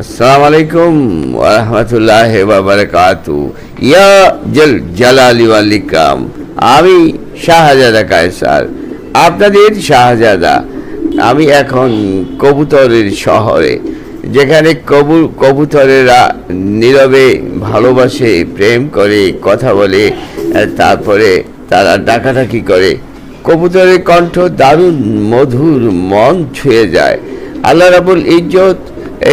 আসসালামু আলাইকুম ওরহমতুল্লাহ বাবরকাতু ইয়া জল জালালি ওয়াল ইকরাম আমি শাহজাদা কায়সার। আপনাদের শাহজাদা। আমি এখন কবুতরের শহরে, যেখানে কবু, কবুতরেরা নীরবে ভালোবাসে, প্রেম করে, কথা বলে, তারপরে তারা ডাকাডাকি করে। কবুতরের কণ্ঠ দারুণ মধুর মন ছুঁয়ে যায়। আল্লাহ রাবুল ইজ্জত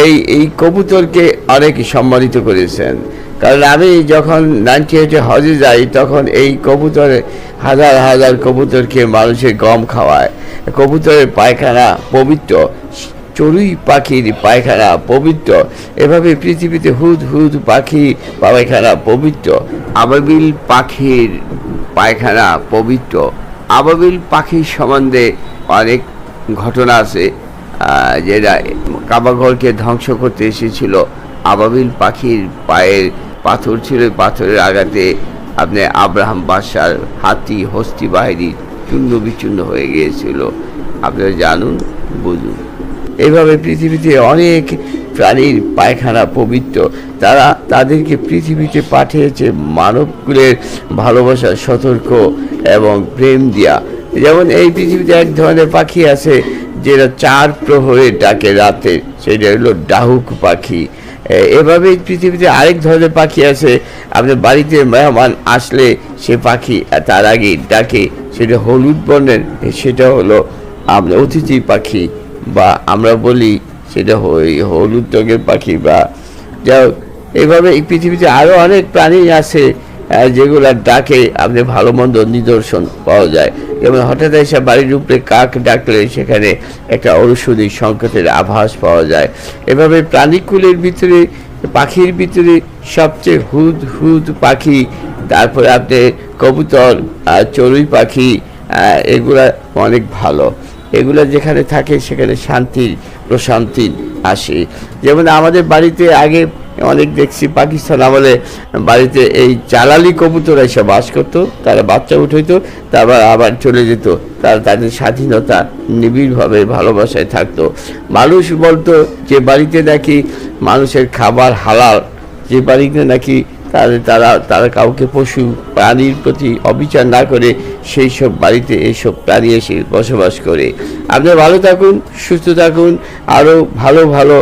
এই এই কবুতরকে অনেক সম্মানিত করেছেন। কারণ আমি যখন নাইনটি এইটে হজে যাই, তখন এই কবুতরে হাজার হাজার কবুতরকে মানুষের গম খাওয়ায়। কবুতরের পায়খানা পবিত্র, চড়ুই পাখির পায়খানা পবিত্র, এভাবে পৃথিবীতে হুদ হুদ পাখি পায়খানা পবিত্র, আবাবিল পাখির পায়খানা পবিত্র, আবাবিল পাখির সম্বন্ধে অনেক ঘটনা আছে যেটা কাবাঘরকে ধ্বংস করতে এসেছিল। আবাবিল পাখির পায়ের পাথর ছিল পাথরের আঘাতে আপনি আব্রাহাম বাদশার হাতি, হস্তি বাহিনী চূর্ণ বিচূর্ণ হয়ে গিয়েছিল। আপনারা জানুন, বুঝুন। এইভাবে পৃথিবীতে অনেক প্রাণীর পায়খানা পবিত্র। তারা তাদেরকে পৃথিবীতে পাঠিয়েছে মানবকুলের ভালোবাসা, সতর্ক এবং প্রেম দিয়া। যেমন এই পৃথিবীতে এক ধরনের পাখি আছে যেটা চার প্রহরে ডাকে রাতে, সেটা হলো ডাহুক পাখি। এভাবে পৃথিবীতে আরেক ধরনের পাখি আছে। আপনার বাড়িতে মেহমান আসলে সে পাখি তার আগে ডাকে, সেটা হলুদ বর্ণের, সেটা হলো আপনার অতিথি পাখি, বা আমরা বলি সেটা হলুদ রঙের পাখি, বা যা এভাবে এই পৃথিবীতে আরও অনেক প্রাণী আছে। যেগুলার ডাকে আপনি ভালো মন্দ নিদর্শন পাওয়া যায়। যেমন হঠাৎ এসে বাড়ির উপরে কাক ডাকলে সেখানে একটা ঔষধি সংকেতের আভাস পাওয়া যায়। এভাবে প্রাণীকুলের ভিতরে, পাখির ভিতরে সবচেয়ে হুদ হুদ পাখি, তারপরে আপনি কবুতর চড়ুই পাখি এগুলা অনেক ভালো। এগুলা যেখানে থাকে সেখানে শান্তি প্রশান্তি আসে। যেমন আমাদের বাড়িতে আগে অনেক দেখছি পাকিস্তান আমলে বাড়িতে এই চালালি কবুতর এসে বাস করতো, তারা বাচ্চা উঠাইতো, তারপর আবার চলে যেত। তারা তাদের স্বাধীনতা নিবিড়ভাবে ভালোবাসায় থাকতো। মানুষ বলতো, যে বাড়িতে নাকি মানুষের খাবার হালাল, যে বাড়িতে নাকি তাদের তারা তারা কাউকে পশু প্রাণীর প্রতি অবিচার না করে, সেই সব বাড়িতে এইসব প্রাণী এসে বসবাস করে। আপনি ভালো থাকুন, সুস্থ থাকুন আরও ভালো ভালো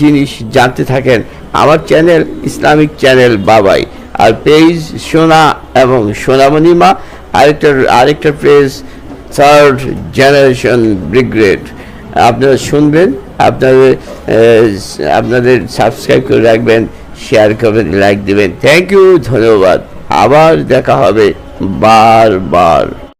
জিনিস জানতে থাকেন। আমার চ্যানেল ইসলামিক চ্যানেল বাবাই আর পেজ সোনা এবং সোনামণিমা আরেকটা আরেকটা পেজ থার্ড জেনারেশন ব্রিগ্রেড আপনারা শুনবেন, আপনাদের আপনাদের সাবস্ক্রাইব করে রাখবেন শেয়ার করবেন লাইক দেবেন। থ্যাংক ইউ ধন্যবাদ। আবার দেখা হবে বারবার।